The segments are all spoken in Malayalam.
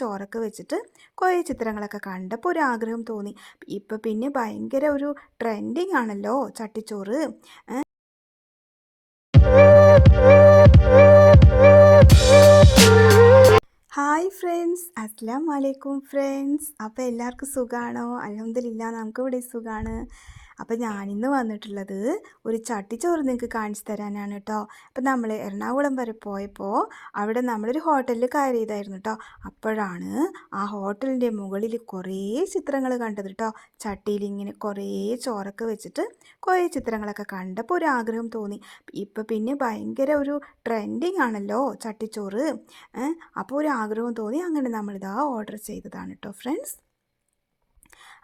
ചോറൊക്കെ വെച്ചിട്ട് കുറേ ചിത്രങ്ങളൊക്കെ കണ്ടപ്പോൾ ഒരു ആഗ്രഹം തോന്നി. ഇപ്പം പിന്നെ ഭയങ്കര ഒരു ട്രെൻഡിങ് ആണല്ലോ ചട്ടിച്ചോറ്. ഹായ് ഫ്രണ്ട്സ് അസ്സാം വലൈക്കും ഫ്രണ്ട്സ് അപ്പോൾ എല്ലാവർക്കും സുഖമാണോ അലഹമില്ല നമുക്ക് ഇവിടെ സുഖമാണ് അപ്പോൾ ഞാനിന്ന് വന്നിട്ടുള്ളത് ഒരു ചട്ടിച്ചോറ് നിങ്ങൾക്ക് കാണിച്ചു തരാനാണ് കേട്ടോ അപ്പോൾ നമ്മൾ എറണാകുളം വരെ പോയപ്പോൾ അവിടെ നമ്മളൊരു ഹോട്ടലിൽ കയറിയതായിരുന്നു കേട്ടോ അപ്പോഴാണ് ആ ഹോട്ടലിന്റെ മുകളിൽ കുറേ ചിത്രങ്ങൾ കണ്ടത് കേട്ടോ ചട്ടിയിൽ ഇങ്ങനെ കുറേ ചോറൊക്കെ വെച്ചിട്ട് കുറേ ചിത്രങ്ങളൊക്കെ കണ്ടപ്പോൾ ഒരു ആഗ്രഹം തോന്നി. ഇപ്പം പിന്നെ ഭയങ്കര ഒരു ട്രെൻഡിങ് ആണല്ലോ ചട്ടിച്ചോറ് അപ്പോൾ ഒരു ആഗ്രഹം തോന്നി അങ്ങനെ നമ്മളിതാ ഓർഡർ ചെയ്തതാണ് കേട്ടോ ഫ്രണ്ട്സ്.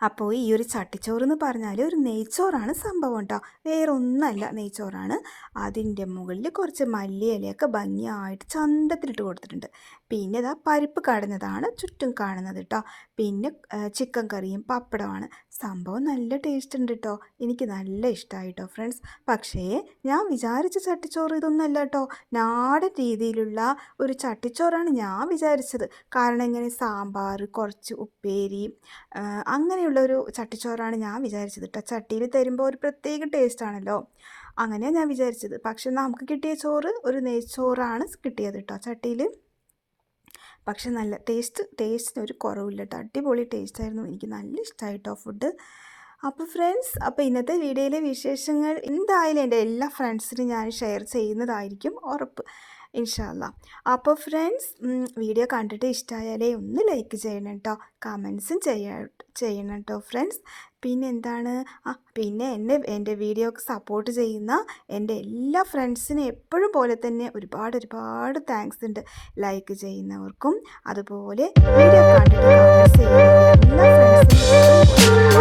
അപ്പോൾ ഈ ഒരു ചട്ടിച്ചോറ് എന്ന് പറഞ്ഞാൽ ഒരു നെയ്ച്ചോറാണ് സംഭവം കേട്ടോ വേറെ ഒന്നല്ല നെയ്ച്ചോറാണ്. അതിന്റെ മുകളിൽ കുറച്ച് മല്ലിയിലയൊക്കെ ഭംഗിയായിട്ട് ചന്തത്തിലിട്ട് കൊടുത്തിട്ടുണ്ട്. പിന്നെ ഇതാ പരിപ്പ് കടഞ്ഞതാണ് ചുറ്റും കാണുന്നത് കേട്ടോ പിന്നെ ചിക്കൻ കറിയും പപ്പടമാണ് സംഭവം നല്ല ടേസ്റ്റ് ഉണ്ട് കേട്ടോ എനിക്ക് നല്ല ഇഷ്ടമായി കേട്ടോ ഫ്രണ്ട്സ്. പക്ഷേ ഞാൻ വിചാരിച്ച ചട്ടിച്ചോറ് ഇതൊന്നല്ല കേട്ടോ നാടൻ രീതിയിലുള്ള ഒരു ചട്ടിച്ചോറാണ് ഞാൻ വിചാരിച്ചത്. കാരണം ഇങ്ങനെ സാമ്പാർ കുറച്ച് ഉപ്പേരി ആ, അങ്ങനെയുള്ള ഒരു ചട്ടിച്ചോറാണ് ഞാൻ വിചാരിച്ചത്. കേട്ടോ ചട്ടിയിൽ തരുമ്പോൾ ഒരു പ്രത്യേക ടേസ്റ്റ് ആണല്ലോ. അങ്ങനെയാണ് ഞാൻ വിചാരിച്ചത്. പക്ഷെ നമുക്ക് കിട്ടിയ ചോറ് ഒരു നെയ്ച്ചോറാണ് കിട്ടിയത് കേട്ടോ ചട്ടിയിൽ. പക്ഷെ നല്ല ടേസ്റ്റ് ടേസ്റ്റിന് ഒരു കുറവില്ല കേട്ടോ അടിപൊളി ടേസ്റ്റ് ആയിരുന്നു. എനിക്ക് നല്ല ഇഷ്ടമായി കേട്ടോ ഫുഡ് അപ്പോൾ ഫ്രണ്ട്സ് അപ്പോൾ ഇന്നത്തെ വീഡിയോയിലെ വിശേഷങ്ങൾ എന്തായാലും എന്റെ എല്ലാ ഫ്രണ്ട്സിനും ഞാൻ ഷെയർ ചെയ്യുന്നതായിരിക്കും ഉറപ്പ്. ഇൻഷാല്ല അപ്പോൾ ഫ്രണ്ട്സ് വീഡിയോ കണ്ടിട്ട് ഇഷ്ടമായാലേ ഒന്ന് ലൈക്ക് ചെയ്യണം കേട്ടോ കമൻസും ചെയ്യ ചെയ്യണം കേട്ടോ ഫ്രണ്ട്സ് പിന്നെ എന്താണ് ആ പിന്നെ എന്നെ എന്റെ വീഡിയോക്ക് സപ്പോർട്ട് ചെയ്യുന്ന എന്റെ എല്ലാ ഫ്രണ്ട്സിനും എപ്പോഴും പോലെ തന്നെ ഒരുപാട് ഒരുപാട് താങ്ക്സ് ഉണ്ട്. ലൈക്ക് ചെയ്യുന്നവർക്കും. അതുപോലെ വീഡിയോ കണ്ടിട്ട് എല്ലാ ഫ്രണ്ട്സിനും